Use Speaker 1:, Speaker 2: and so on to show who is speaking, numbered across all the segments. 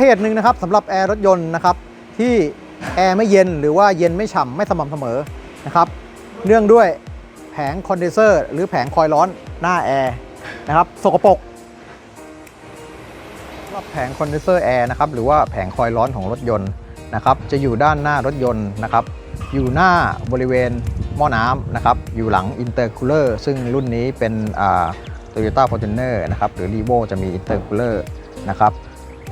Speaker 1: เหตุหนึ่งนะครับสำหรับแอร์รถยนต์นะครับที่แอร์ไม่เย็นหรือว่าเย็นไม่ฉ่ำไม่สม่ำเสมอนะครับเนื่องด้วยแผงคอนเดนเซอร์หรือแผงคอยล์ร้อนหน้าแอร์นะครับสกปรกสำหรับแผงคอนเดนเซอร์แอร์นะครับหรือว่าแผงคอยล์ร้อนของรถยนต์นะครับจะอยู่ด้านหน้ารถยนต์นะครับอยู่หน้าบริเวณหม้อน้ำนะครับอยู่หลังอินเตอร์คูลเลอร์ซึ่งรุ่นนี้เป็นโตโยต้าฟอร์จูเนอร์นะครับหรือรีโวจะมีอินเตอร์คูลเลอร์นะครับ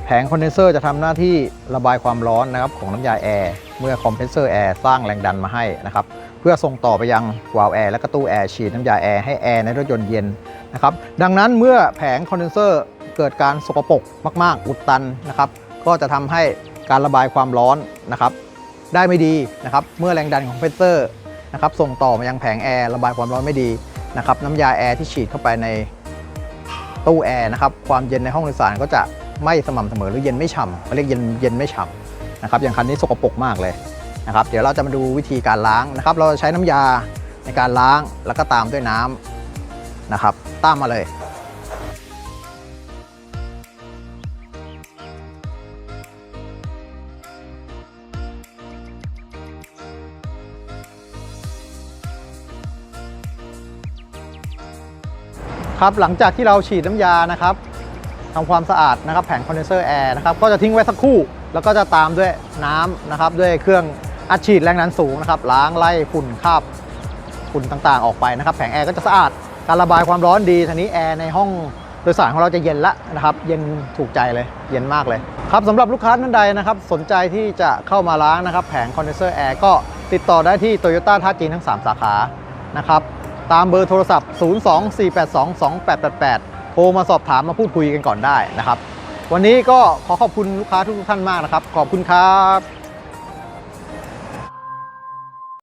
Speaker 1: แผงคอนเดนเซอร์จะทำหน้าที่ระบายความร้อนนะครับของน้ำยาแอร์เมื่อคอมเพรสเซอร์แอร์สร้างแรงดันมาให้นะครับเพื่อส่งต่อไปยังวาล์วแอร์และก็ตู้แอร์ฉีดน้ำยาแอร์ให้แอร์ในรถยนต์เย็นนะครับดังนั้นเมื่อแผงคอนเดนเซอร์เกิดการสกปรกมากๆ อุดตันนะครับก็จะทำให้การระบายความร้อนนะครับได้ไม่ดีนะครับเมื่อแรงดันของคอมเพรสเซอร์นะครับส่งต่อมายังแผงแอร์ระบายความร้อนไม่ดีนะครับน้ำยาแอร์ที่ฉีดเข้าไปในตู้แอร์นะครับความเย็นในห้องโดยสารก็จะ ไม่สม่ำเสมอหรือเย็นไม่ฉ่ำเขาเรียกเย็นเย็นไม่ฉ่ำนะครับอย่างคันนี้สกปรกมากเลยนะครับเดี๋ยวเราจะมาดูวิธีการล้างนะครับ เราจะใช้น้ำยาในการล้างแล้วก็ตามด้วยน้ำนะครับตามมาเลยครับหลังจากที่เราฉีดน้ำยานะครับ ทำความสะอาดนะครับแผงคอนเดนเซอร์แอร์นะครับก็จะทิ้งไว้สักครู่ แล้วก็จะตามด้วยน้ำนะครับด้วยเครื่องอัดฉีดแรงดันสูงนะครับล้างไล่ฝุ่นคราบฝุ่นต่างๆ ออกไปนะครับแผงแอร์ก็จะสะอาดการระบายความร้อนดีทีนี้แอร์ในห้องโดยสารของเราจะเย็นละนะครับเย็นถูกใจเลยเย็นมากเลยครับสำหรับลูกค้าท่านใดนะครับสนใจที่จะเข้ามาล้างนะครับแผงคอนเดนเซอร์แอร์ก็ติดต่อได้ที่โตโยต้าท่าจีนทั้ง 3 สาขานะครับตามเบอร์โทรศัพท์ 024822888 โทรมาสอบถามมาพูดคุยกันก่อนได้นะครับ วันนี้ก็ขอขอบคุณลูกค้าทุกท่านมากนะครับ ขอบคุณครับ